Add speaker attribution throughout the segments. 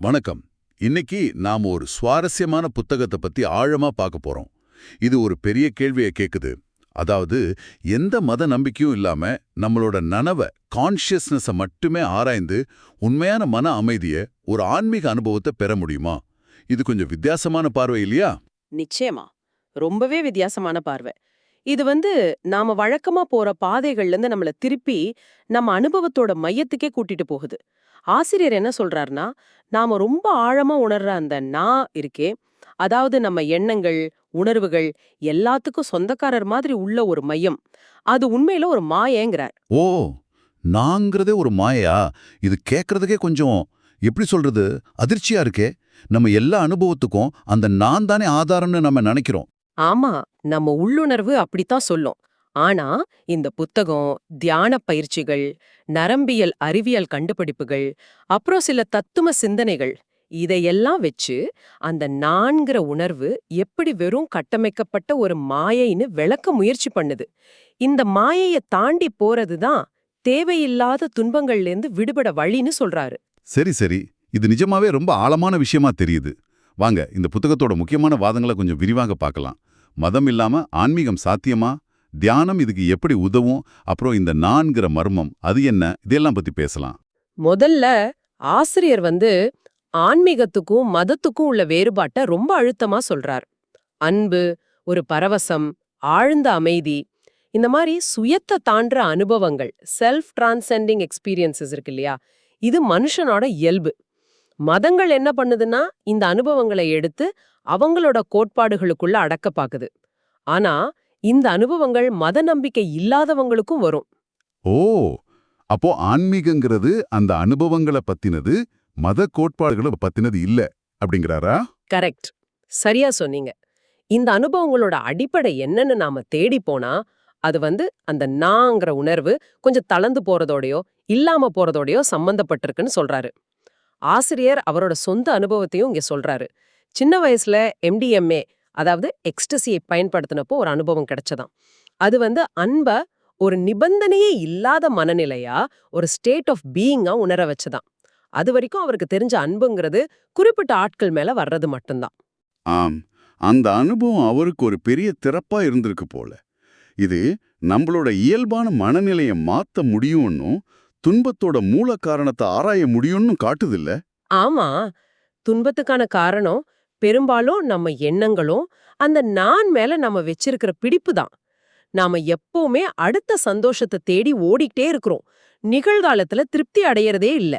Speaker 1: வணக்கம். இன்னைக்கு நாம ஒரு சுவாரஸ்யமான புத்தகத்தை பத்தி ஆழமா பார்க்க போறோம். இது ஒரு பெரிய கேள்வியை கேக்குது. அதாவது எந்த மத நம்பிக்கையும் இல்லாம நம்மளோட நனவை கான்ஷியஸ்னஸை மட்டுமே ஆராய்ந்து உண்மையான மன அமைதியை ஒரு ஆன்மீக அனுபவத்தை பெற முடியுமா? இது கொஞ்சம் வித்தியாசமான பார்வை இல்லையா?
Speaker 2: நிச்சயமா. ரொம்பவே வித்தியாசமான பார்வை. இது வந்து நாம வழக்கமா போற பாதைகள்ல இருந்து நம்மள திருப்பி நம்ம அனுபவத்தோட மையத்துக்கே கூட்டிட்டு போகுது. ஆசிரியர் என்ன சொல்றாருன்னா நாம ரொம்ப ஆழமா உணர்ற அந்த நான் இருக்கே அதாவது நம்ம எண்ணங்கள் உணர்வுகள் எல்லாத்துக்கும் சொந்தக்காரர் மாதிரி உள்ள ஒரு மையம். அது உண்மையில ஒரு மாயேங்கிறார்.
Speaker 1: ஓ! நாங்கிறதே ஒரு மாயா இது கேட்கறதுக்கே கொஞ்சம் எப்படி சொல்றது அதிர்ச்சியா இருக்கே. நம்ம எல்லா அனுபவத்துக்கும் அந்த நான் தானே ஆதாரம்னு நம்ம நினைக்கிறோம்.
Speaker 2: ஆமா நம்ம உள்ளுணர்வு அப்படித்தான் சொல்லும். ஆனா இந்த புத்தகம் தியான பயிற்சிகள் நரம்பியல் அறிவியல் கண்டுபிடிப்புகள் அப்புறம் சில தத்துவ சிந்தனைகள் இதையெல்லாம் வச்சு அந்த நான்கிற உணர்வு எப்படி வெறும் கட்டமைக்கப்பட்ட ஒரு மாயைன்னு விளக்க முயற்சி பண்ணுது. இந்த மாயைய தாண்டி போறதுதான் தேவையில்லாத துன்பங்கள்லேருந்து விடுபட வழின்னு சொல்றாரு.
Speaker 1: சரி சரி. இது நிஜமாவே ரொம்ப ஆழமான விஷயமா தெரியுது. வாங்க இந்த புத்தகத்தோட முக்கியமான வாதங்களை கொஞ்சம் விரிவாக பார்க்கலாம். மதம் இல்லாம ஆன்மீகம் சாத்தியமா? தியானம் இதுக்கு எப்படி உதவும்? அப்புறம் இந்த நான்கிற மர்மம் அது என்ன? இதெல்லாம் பத்தி பேசலாம்.
Speaker 2: முதல்ல ஆசிரியர் வந்து ஆன்மீகத்துக்கும் மதத்துக்கும் உள்ள வேறுபாட்டை ரொம்ப அழுத்தமா சொல்றார். அன்பு ஒரு பரவசம் ஆழ்ந்த அமைதி இந்த மாதிரி சுயத்தை தாண்டுற அனுபவங்கள் செல்ஃப் டிரான்செண்டிங் எக்ஸ்பீரியன்சஸ் இருக்கு இல்லையா? இது மனுஷனோட இயல்பு. மதங்கள் என்ன பண்ணுதுன்னா இந்த அனுபவங்களை எடுத்து அவங்களோட கோட்பாடுகளுக்குள்ள அடக்க பாக்குது. ஆனா இந்த அனுபவங்கள் மத நம்பிக்கை இல்லாதவங்களுக்கும் வரும்.
Speaker 1: ஓ அப்போ ஆன்மீகங்கிறது அந்த அனுபவங்களை பத்தினது மத கோட்பாடுகளை பத்தினது இல்ல அப்படிங்கிறாரா?
Speaker 2: கரெக்ட். சரியா சொன்னீங்க. இந்த அனுபவங்களோட அடிப்படை என்னன்னு நாம தேடி போனா அது வந்து அந்த நாங்கிற உணர்வு கொஞ்சம் தளர்ந்து போறதோடயோ இல்லாம போறதோடயோ சம்பந்தப்பட்டிருக்குன்னு சொல்றாரு. ஆசிரியர் அவரோட சொந்த அனுபவத்தையும் இங்க சொல்றாரு. சின்ன வயசுல எம்டிஎம்ஏ அதாவது எக்ஸ்டசியை பயன்படுத்தினப்போ ஒரு அனுபவம் கிடைச்சதாம். அது வந்து அன்ப ஒரு நிபந்தனையே இல்லாத மனநிலையா ஒரு ஸ்டேட் ஆஃப் பீயிங்கா உணர வச்சதாம். அது வரைக்கும் அவருக்கு தெரிஞ்ச அன்புங்கிறது குறிப்பிட்ட ஆட்கள் மேல வர்றது மட்டும்தான்.
Speaker 1: ஆம். அந்த அனுபவம் அவருக்கு ஒரு பெரிய திறப்பா இருந்திருக்கு போல. இது நம்மளோட இயல்பான மனநிலையை மாத்த முடியும்னும் துன்பத்தோட மூல காரணத்தை ஆராய முடியும்னு காட்டுதில்ல?
Speaker 2: ஆமா. துன்பத்துக்கான காரணம் பெரும்பாலும் நம்ம எண்ணங்களும் அந்த நான் மேல நம்ம வச்சிருக்கிற பிடிப்பு தான். நாம எப்பவுமே அடுத்த சந்தோஷத்தை தேடி ஓடிக்கிட்டே இருக்கிறோம். நிகழ்காலத்துல திருப்தி அடையறதே இல்ல.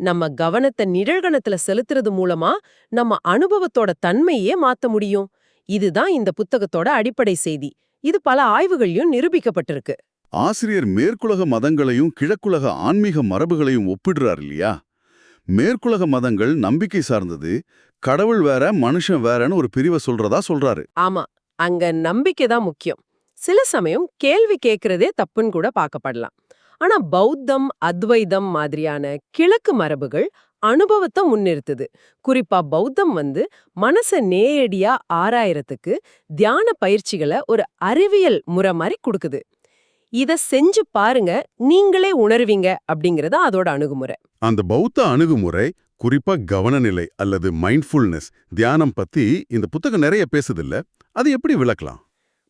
Speaker 2: நம்ம கவனத்தை நிழல்கணத்துல செலுத்துறது மூலமா நம்ம அனுபவத்தோட தன்மையே மாத்த முடியும். இதுதான் இந்த புத்தகத்தோட அடிப்படை செய்தி. இது பல ஆய்வுகளையும் நிரூபிக்கப்பட்டிருக்கு.
Speaker 1: ஆசிரியர் மேற்குலக மதங்களையும் கிழக்குலக ஆன்மீக மரபுகளையும் ஒப்பிடுறார் இல்லையா? மேற்குலக மதங்கள் நம்பிக்கை சார்ந்தது கடவுள் வேற மனுஷன் வேறன்னு ஒரு பிரிவை சொல்றதா சொல்றாரு.
Speaker 2: ஆமா அங்க நம்பிக்கை தான் முக்கியம். சில சமயம் கேள்வி கேட்கறதே தப்புன்னு கூட பார்க்கப்படலாம். ஆனா பௌத்தம் அத்வைதம் மாதிரியான கிழக்கு மரபுகள் அனுபவத்தை முன்னிறுத்துது. குறிப்பா பௌத்தம் வந்து மனச நேரடியா ஆராயறதுக்கு தியான பயிற்சிகளை ஒரு அறிவியல் முறை மாதிரி கொடுக்குது. இத செஞ்சு பாருங்க நீங்களே உணர்வீங்க அப்படிங்கறது அதோட அணுகுமுறை.
Speaker 1: அந்த பௌத்த அணுகுமுறை குறிப்பா கவனநிலை அல்லது மைண்ட்ஃபுல்னஸ் தியானம் பத்தி இந்த புத்தகம் நிறைய பேசுதில்ல. அது எப்படி விளக்கலாம்?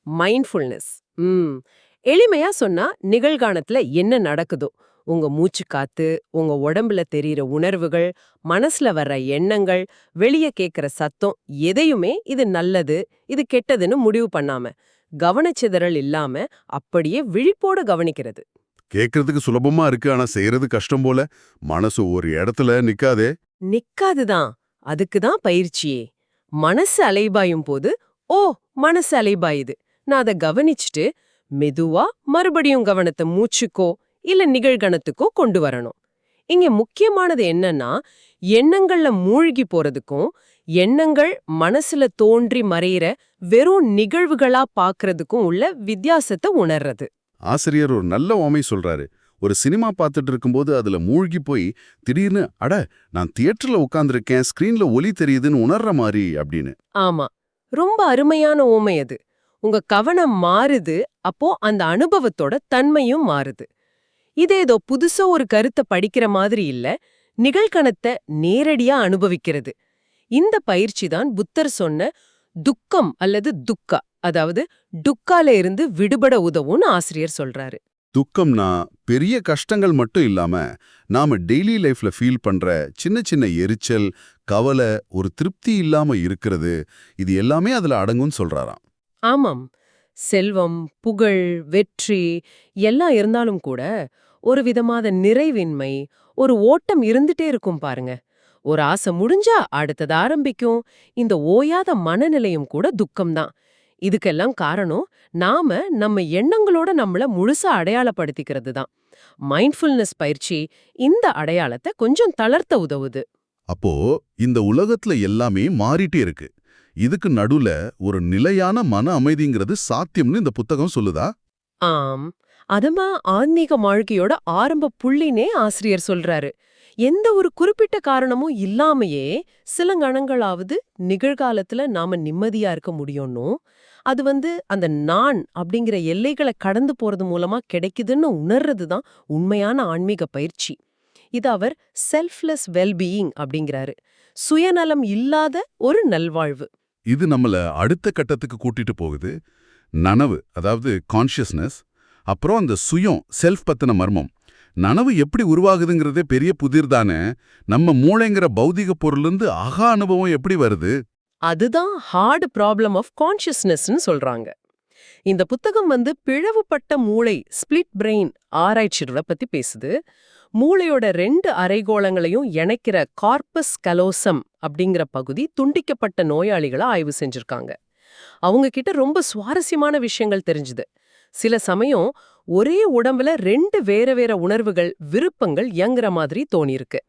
Speaker 2: மைண்ட்ஃபுல்னஸ் ம். எளிமையா சொன்னா நிகழ்காலத்துல என்ன நடக்குதோ உங்க மூச்சு காத்து உங்க உடம்புல தெரியற உணர்வுகள் மனசுல வர்ற எண்ணங்கள் வெளிய கேக்குற சத்தம் எதையுமே இது நல்லது இது கெட்டதுன்னு முடிவு பண்ணாம கவனச்சிதறல் இல்லாம அப்படியே விழிப்போட கவனிக்கிறது.
Speaker 1: கேட்கறதுக்கு சுலபமா இருக்கு ஆனா செய்யறது கஷ்டம் போல. மனசு ஒரு இடத்துல நிக்காதே.
Speaker 2: நிக்காதுதான். அதுக்கு தான் பயிற்சியே. மனசு அலைபாயும் போது ஓ மனசு அலைபாயுது. நான் அதை கவனிச்சுட்டு மெதுவா மறுபடியும் கவனத்தை மூச்சுக்கோ இல்ல நிகழ்கணத்துக்கோ கொண்டு வரணும். இங்க முக்கியமானது என்னன்னா எண்ணங்கள்ல மூழ்கி போறதுக்கும் எண்ணங்கள் மனசுல தோன்றி மறையிற வெறும் நிகழ்வுகளா பாக்குறதுக்கும் உள்ள வித்தியாசத்தை உணர்றது.
Speaker 1: ஆசிரியர் ஒரு நல்ல உமை சொல்றாரு. ஒரு சினிமா பார்த்துட்டு இருக்கும்போது அதுல மூழ்கி போய் திடீர்னு அட நான் தியேட்டர்ல உட்காந்துருக்கேன் ஸ்கிரீன்ல ஒலி தெரியுதுன்னு உணர்ற மாதிரி அப்படின்னு.
Speaker 2: ஆமா. ரொம்ப அருமையான ஓமை அது. உங்க கவனம் மாறுது அப்போ அந்த அனுபவத்தோட தன்மையும் மாறுது. இது ஏதோ புதுசா ஒரு கருத்தை படிக்கிற மாதிரி இல்ல நிகழ்கணத்தை நேரடியா அனுபவிக்கிறது. இந்த பயிற்சி தான் புத்தர் சொன்ன துக்கம் அல்லது துக்கா. அதாவது டுக்கால இருந்து விடுபட உதவும்னு ஆசிரியர் சொல்றாரு.
Speaker 1: துக்கம்னா பெரிய கஷ்டங்கள் மட்டும் இல்லாம நாம டெய்லி லைஃப்ல ஃபீல் பண்ற சின்ன சின்ன எரிச்சல் கவலை ஒரு திருப்தி இல்லாம இருக்கிறது இது எல்லாமே அதுல அடங்கும்னு சொல்றாராம்.
Speaker 2: ஆமாம். செல்வம் புகழ் வெற்றி எல்லாம் இருந்தாலும் கூட ஒரு விதமான நிறைவின்மை ஒரு ஓட்டம் இருந்துட்டே இருக்கும் பாருங்க. ஒரு ஆசை முடிஞ்சா அடுத்தது ஆரம்பிக்கும். இந்த ஓயாத மனநிலையும் கூட துக்கம்தான். இதுக்கெல்லாம் காரணம் நாம நம்ம எண்ணங்களோட நம்மள முழுசா அடையாளப்படுத்திக்கிறது தான் மைண்ட்ஃபுல்னஸ் பயிற்சி இந்த அடையாளத்தை கொஞ்சம் தளர்த்த உதவுது.
Speaker 1: அப்போ இந்த உலகத்துல எல்லாமே மாறிட்டே இருக்கு. இதுக்கு நடுவுல ஒரு நிலையான மன அமைதிங்கிறது சாத்தியம்னு இந்த புத்தகம் சொல்லுதா?
Speaker 2: ஆம். அதமா ஆன்மீக வாழ்க்கையோட ஆரம்ப புள்ளினே ஆசிரியர் சொல்றாரு. எந்த ஒரு குறிப்பிட்ட காரணமும் இல்லாமையே சில கணங்களாவது நிகழ்காலத்துல நாம நிம்மதியா இருக்க முடியும்னும் அது வந்து அந்த நான் அப்படிங்கிற எல்லைகளை கடந்து போறது மூலமா கிடைக்குதுன்னு உணர்றது தான் உண்மையான ஆன்மீக பயிற்சி. இது அவர் செல்ஃப்லெஸ் வெல்பீயிங் அப்படிங்கிறாரு. சுயநலம் இல்லாத ஒரு நல்வாழ்வு.
Speaker 1: இது நம்மள அடுத்த கட்டத்துக்கு கூட்டிட்டு போகுது. நனவு அதாவது கான்ஷியஸ்னஸ் அப்புறம் அந்த சுயம் செல்ஃப் பத்தின மர்மம். நனவு எப்படி உருவாகுதுங்கிறதே பெரிய புதிர் தானே. நம்ம மூளைங்கிற பௌதிக பொருள்லேருந்து அக அனுபவம் எப்படி வருது?
Speaker 2: அதுதான் ஹார்டு ப்ராப்ளம் ஆஃப் கான்ஷியஸ்னஸ்னு சொல்றாங்க. இந்த புத்தகம் வந்து பிளவுபட்ட மூளை ஸ்பிளிட் பிரெயின் ஆராய்ச்சிகளை பத்தி பேசுது. மூளையோட ரெண்டு அரைகோளங்களையும் இணைக்கிற கார்பஸ் கலோசம் அப்படிங்கிற பகுதி துண்டிக்கப்பட்ட நோயாளிகளை ஆய்வு செஞ்சிருக்காங்க. அவங்க கிட்ட ரொம்ப சுவாரஸ்யமான விஷயங்கள் தெரிஞ்சுது. சில சமயம் ஒரே உடம்புல ரெண்டு வேற வேற உணர்வுகள் விருப்பங்கள் இயங்குற மாதிரி தோணியிருக்கு.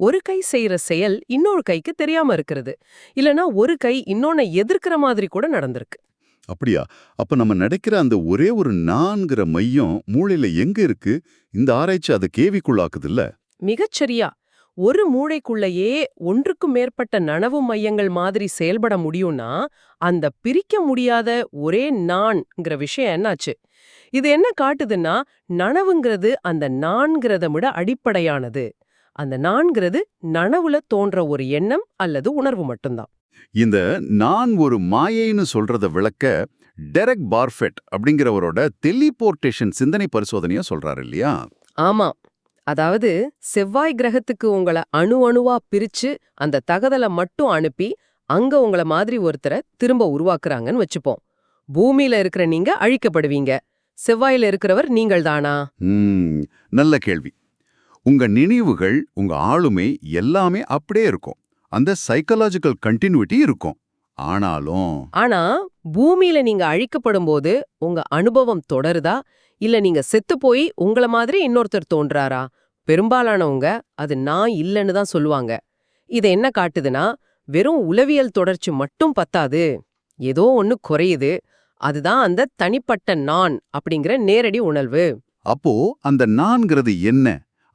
Speaker 2: ஒரு கை செய்யற செயல் இன்னொரு கைக்கு தெரியாம இருக்கிறது. இல்லனா ஒரு கை இன்னொன்னை எதிர்க்கிற மாதிரி கூட நடந்திருக்கு.
Speaker 1: அப்படியா? அப்ப நம்ம நடக்கிற அந்த ஒரே ஒரு நான்கிற மையம் மூளையில எங்க இருக்கு? இந்த ஆராய்ச்சி அதை கேவிக்குள்ளாக்குதுல்ல
Speaker 2: மிகச்சரியா. ஒரு மூளைக்குள்ளேயே ஒன்றுக்கும் மேற்பட்ட நனவு மையங்கள் மாதிரி செயல்பட முடியும்னா அந்த பிரிக்க முடியாத ஒரே நான்ங்கிற விஷயம் என்னாச்சு? இது என்ன காட்டுதுன்னா நனவுங்கிறது அந்த நான்கிறத விட அடிப்படையானது. அந்த நான்கிறது நனவுல தோன்ற ஒரு எண்ணம் அல்லது உணர்வு மட்டும்தான்.
Speaker 1: இந்த நான் ஒரு மாயைன்னு சொல்றத விளக்க டெரெக் பார்ஃபெட் அப்படிங்கிறவரோட டெலிபோர்டேஷன் சிந்தனை பரிசோதனையா சொல்றாரு இல்லையா?
Speaker 2: ஆமா. அதாவது செவ்வாய் கிரகத்துக்கு உங்கள அணு அணுவா பிரிச்சு அந்த தகவலை மட்டும் அனுப்பி அங்க உங்கள மாதிரி ஒருத்தரை திரும்ப உருவாக்குறாங்கன்னு வச்சுப்போம். பூமியில இருக்கிற நீங்க அழிக்கப்படுவீங்க. செவ்வாயில இருக்கிறவர் நீங்கள் தானா
Speaker 1: நல்ல கேள்வி. உங்க நினைவுகள் உங்க ஆளுமை எல்லாமே அப்படியே இருக்கும். அந்த சைக்கலாஜிக்கல் கண்டினியூட்டி இருக்கும். ஆனாலும்
Speaker 2: ஆனா பூமியில நீங்க அழிக்கப்படும் போது உங்க அனுபவம் தொடருதா? இல்ல நீங்க செத்து போய் உங்கள மாதிரி இன்னொருத்தர் தோன்றாரா? பெரும்பாலானவங்க அது நான் இல்லைன்னு தான் சொல்லுவாங்க. இத என்ன காட்டுதுன்னா வெறும் உளவியல் தொடர்ச்சி மட்டும் பத்தாது. ஏதோ ஒன்னு குறையுது. அதுதான் அந்த தனிப்பட்ட நான் அப்படிங்கிற நேரடி உணர்வு.
Speaker 1: அப்போ அந்த நான்கிறது என்ன?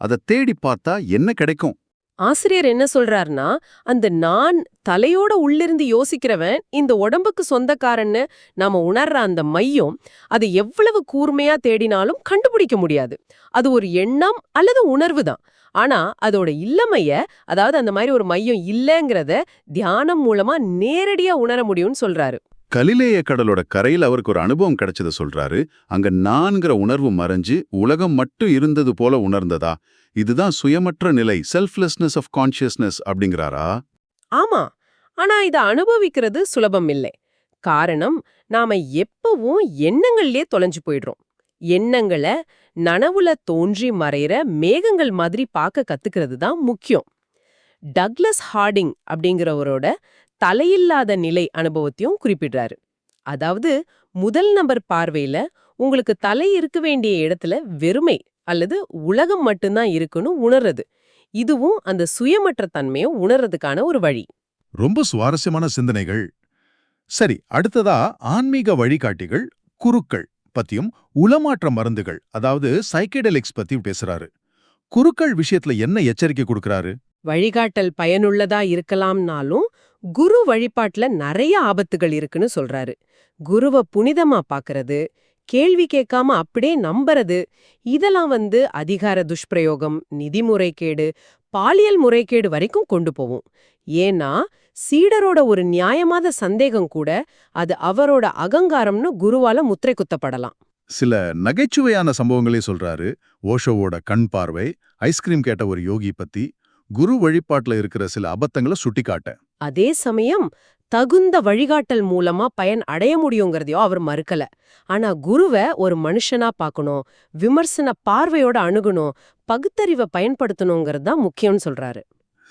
Speaker 1: அதை தேடி பார்த்தா என்ன கிடைக்கும்?
Speaker 2: ஆசிரியர் என்ன சொல்றாருன்னா அந்த நான் தலையோட உள்ளிருந்து யோசிக்கிறவன் இந்த உடம்புக்கு சொந்தக்காரன்னு நாம உணர்ற அந்த மையம் அது எவ்வளவு கூர்மையா தேடினாலும் கண்டுபிடிக்க முடியாது. அது ஒரு எண்ணம் அல்லது உணர்வு தான். ஆனா அதோட இல்லமைய அதாவது அந்த மாதிரி ஒரு மையம் இல்லைங்கிறத தியானம் மூலமா நேரடியா உணர முடியும்னு சொல்றாரு.
Speaker 1: கலிலேய கடலோட கரையில் அவருக்கு ஒரு அனுபவம் கிடைச்சத சொல்றாரு. அங்க நான்கிற உணர்வு மறைஞ்சு உலகம் மட்டும் இருந்தது போல உணர்ந்ததா? இதுதான் சுயமற்ற நிலை செல்ஃப்லெஸ்னஸ் ஆஃப் கான்ஷியஸ்னஸ் அப்படிங்கிறாரா?
Speaker 2: ஆமா. ஆனா இத அனுபவிக்கிறது சுலபம் இல்லை. காரணம் நாம எப்பவும் எண்ணங்கள்லயே தொலைஞ்சு போயிடுறோம். எண்ணங்களை நனவுல தோன்றி மறையிற மேகங்கள் மாதிரி பார்க்க கத்துக்கிறது தான் முக்கியம். டக்ளஸ் ஹார்டிங் அப்படிங்கிறவரோட தலையில்லாத நிலை அனுபவத்தையும் குறிப்பிடுறாரு. அதாவது முதல் நபர் பார்வையில உங்களுக்கு தலை இருக்க வேண்டிய இடத்துல வெறுமை அல்லது உலகம் மட்டும்தான் இருக்குன்னு உணர்றது. இதுவும் அந்த சுயமற்ற தன்மையை உணர்றதுக்கான ஒரு வழி.
Speaker 3: ரொம்ப சுவாரஸ்யமான சிந்தனைகள். சரி அடுத்ததா ஆன்மீக வழிகாட்டிகள் குருக்கள் பத்தியும் உளமாற்ற மருந்துகள் அதாவது சைக்கெடெலிக்ஸ் பத்தி பேசுறாரு. குருக்கள் விஷயத்துல என்ன எச்சரிக்கை கொடுக்கறாரு?
Speaker 2: வழிகாட்டல் பயனுள்ளதா இருக்கலாம்னாலும் குரு வழிபாட்டுல நிறைய ஆபத்துகள் இருக்குன்னு சொல்றாரு. குருவ புனிதமா பாக்குறது கேள்வி கேட்காம அப்படியே நம்புறது இதெல்லாம் வந்து அதிகார துஷ்பிரயோகம் நிதி முறைகேடு பாலியல் முறைகேடு வரைக்கும் கொண்டு போவோம் ஏன்னா சீடரோட ஒரு நியாயமாத சந்தேகம் கூட அது அவரோட அகங்காரம்னு குருவால முத்திரை குத்தப்படலாம்.
Speaker 3: சில நகைச்சுவையான சம்பவங்களே சொல்றாரு ஓஷோவோட கண் பார்வை ஐஸ்கிரீம் கேட்ட ஒரு யோகி பத்தி குரு வழிபாட்டுல இருக்கிற சில அபத்தங்களை சுட்டிக்காட்ட
Speaker 2: அதே சமயம் தகுந்த வழிகாட்டல் மூலமா பயன் அடைய முடியுங்கிறதையோ அவர் மறுக்கல. ஆனா குருவை ஒரு மனுஷனா பார்க்கணும் விமர்சன பார்வையோட அணுகணும் பகுத்தறிவை பயன்படுத்தணுங்கிறது தான் முக்கியம்னு சொல்றாரு.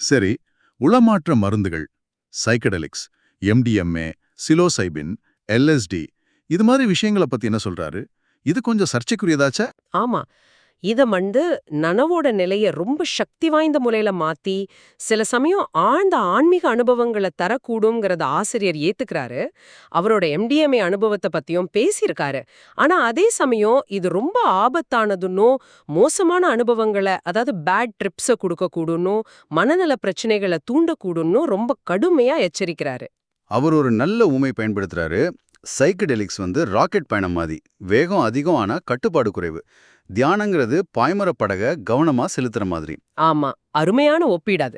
Speaker 3: சரி உளமாற்ற மருந்துகள் சைக்கடெலிக்ஸ் எம்டிஎம்ஏ சிலோசைபின் எல்எஸ்டி இது மாதிரி விஷயங்களை பத்தி என்ன சொல்றாரு? இது கொஞ்சம் சர்ச்சைக்குரியதாச்சா?
Speaker 2: ஆமா. இதை வந்து நனவோட நிலைய ரொம்ப சக்தி வாய்ந்த முறையில மாத்தி சில சமயம் ஆழ்ந்த ஆன்மீக அனுபவங்களை தரக்கூடுங்கிறத ஆசிரியர் ஏற்றுக்கிறாரு அவரோட எம்டிஎம்ஏ அனுபவத்தை பத்தியும் பேசியிருக்காரு. ஆனா அதே சமயம் இது ரொம்ப ஆபத்தானதுன்னும் மோசமான அனுபவங்களை அதாவது பேட் ட்ரிப்ஸை கொடுக்கக்கூடுன்னும் மனநல பிரச்சனைகளை தூண்டக்கூடுன்னும் ரொம்ப கடுமையா எச்சரிக்கிறாரு.
Speaker 4: அவர் ஒரு நல்ல உமை பயன்படுத்துறாரு. சைக்கடெலிக்ஸ் வந்து ராக்கெட் பயணம் மாதிரி. வேகம் அதிகம் ஆனா கட்டுப்பாடு குறைவு. தியானங்கிறது பாய்மர படக கவனமா செலுத்துற மாதிரி.
Speaker 2: ஆமா அருமையான ஒப்பிடாது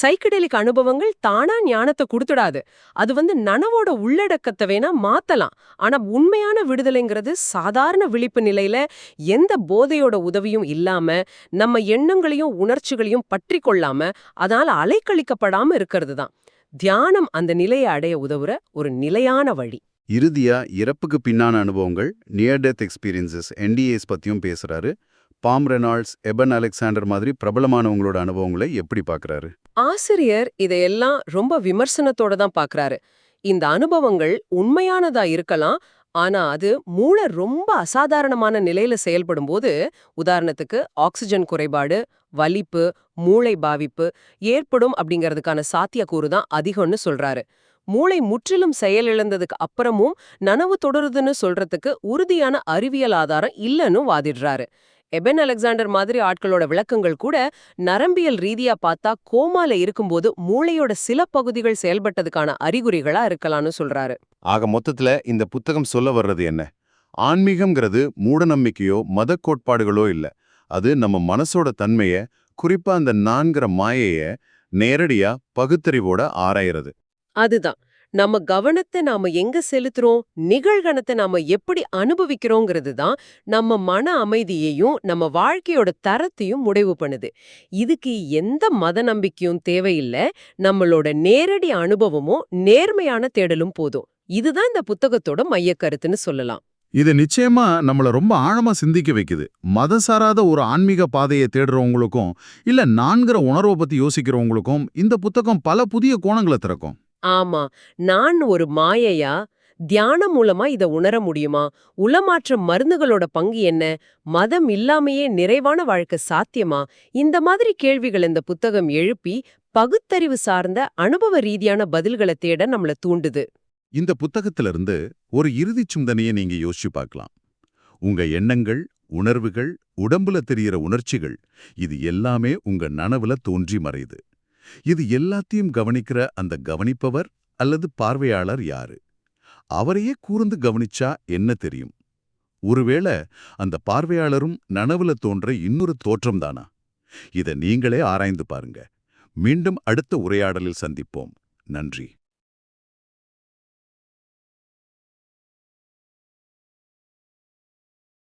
Speaker 2: சைக்கடலிக் அனுபவங்கள் தானா ஞானத்தை கொடுத்துடாது. அது வந்து நனவோட உள்ளடக்கத்தை வேணா மாத்தலாம். ஆனா உண்மையான விடுதலைங்கிறது சாதாரண விழிப்பு நிலையில எந்த போதையோட உதவியும் இல்லாம நம்ம எண்ணங்களையும் உணர்ச்சிகளையும் பற்றி கொள்ளாம அதனால அலைக்கழிக்கப்படாம இருக்கிறது தான். தியானம் அந்த நிலையை அடைய உதவுற ஒரு நிலையான வழி.
Speaker 4: இறுதியா இறப்புக்கு பின்னான அனுபவங்கள் நியர் டெத் எக்ஸ்பீரியன்சஸ் என்டிஏஸ் பத்தியும் பேசுறாரு. பாம் ரெனால்ட்ஸ் எபன் அலெக்சாண்டர் மாதிரி பிரபலமானவங்களோட அனுபவங்களை எப்படி பார்க்கறாரு
Speaker 2: ஆசிரியர் இதையெல்லாம் ரொம்ப விமர்சனத்தோட தான் பார்க்கறாரு இந்த அனுபவங்கள் உண்மையானதா இருக்கலாம் ஆனா அது மூளை ரொம்ப அசாதாரணமான நிலையில செயல்படும்போது உதாரணத்துக்கு ஆக்சிஜன் குறைபாடு வலிப்பு மூளை பாவிப்பு ஏற்படும் அப்படிங்கிறதுக்கான சாத்தியக்கூறு தான் அதிகம்னு சொல்றாரு. மூளை முற்றிலும் செயலிழந்ததுக்கு அப்புறமும் நனவு தொடருதுன்னு சொல்றதுக்கு உறுதியான அறிவியல் ஆதாரம் இல்லைன்னு வாதிடுறாரு. எபென் அலெக்சாண்டர் மாதிரி ஆட்களோட விளக்கங்கள் கூட நரம்பியல் ரீதியா பார்த்தா கோமால இருக்கும்போது மூளையோட சில பகுதிகள் செயல்பட்டதுக்கான அறிகுறிகளா இருக்கலாம்னு சொல்றாரு.
Speaker 5: ஆக மொத்தத்துல இந்த புத்தகம் சொல்ல வர்றது என்ன? ஆன்மீகம்ங்கிறது மூடநம்பிக்கையோ மத கோட்பாடுகளோ இல்ல. அது நம்ம மனசோட தன்மைய குறிப்பா அந்த நான்கிற மாயைய நேரடியா பகுத்தறிவோட ஆராயிறது.
Speaker 2: அதுதான். நம்ம கவனத்தை நாம எங்க செலுத்துறோம் நிகழ்கணத்தை நாம எப்படி அனுபவிக்கிறோங்கிறது தான் நம்ம மன அமைதியையும் நம்ம வாழ்க்கையோட தரத்தையும் முடிவு பண்ணுது. இதுக்கு எந்த மத நம்பிக்கையும் தேவையில்லை. நம்மளோட நேரடி அனுபவமும் நேர்மையான தேடலும் போதும். இதுதான் இந்த புத்தகத்தோட மையக்கருத்துன்னு சொல்லலாம்.
Speaker 1: இது நிச்சயமா நம்மள ரொம்ப ஆழமா சிந்திக்க வைக்குது. மத சாராத ஒரு ஆன்மீக பாதையை தேடுறவங்களுக்கும் இல்ல நான்கிற உணர்வை பத்தி யோசிக்கிறவங்களுக்கும் இந்த புத்தகம் பல புதிய கோணங்களை திறக்கும்.
Speaker 2: ஆமா. நான் ஒரு மாயையா? தியானம் மூலமா இத உணர முடியுமா? உளமாற்ற மருந்துகளோட பங்கு என்ன? மதம் இல்லாமையே நிறைவான வாழ்க்கை சாத்தியமா? இந்த மாதிரி கேள்விகள் இந்த புத்தகம் எழுப்பி பகுத்தறிவு சார்ந்த அனுபவ ரீதியான பதில்களை தேட நம்மள தூண்டுது.
Speaker 1: இந்த புத்தகத்திலிருந்து ஒரு இறுதிச் சிந்தனையை நீங்க யோசிச்சு பார்க்கலாம். உங்க எண்ணங்கள் உணர்வுகள் உடம்புல தெரியற உணர்ச்சிகள் இது எல்லாமே உங்க நனவுல தோன்றி மறையுது. இது எல்லாத்தையும் கவனிக்கிற அந்த கவனிப்பவர் அல்லது பார்வையாளர் யாரு? அவரையே கூர்ந்து கவனிச்சா என்ன தெரியும்? ஒருவேளை அந்த பார்வையாளரும் நனவுல தோன்ற இன்னொரு தோற்றம்தானா இத நீங்களே ஆராய்ந்து பாருங்க. மீண்டும் அடுத்த உரையாடலில் சந்திப்போம். நன்றி.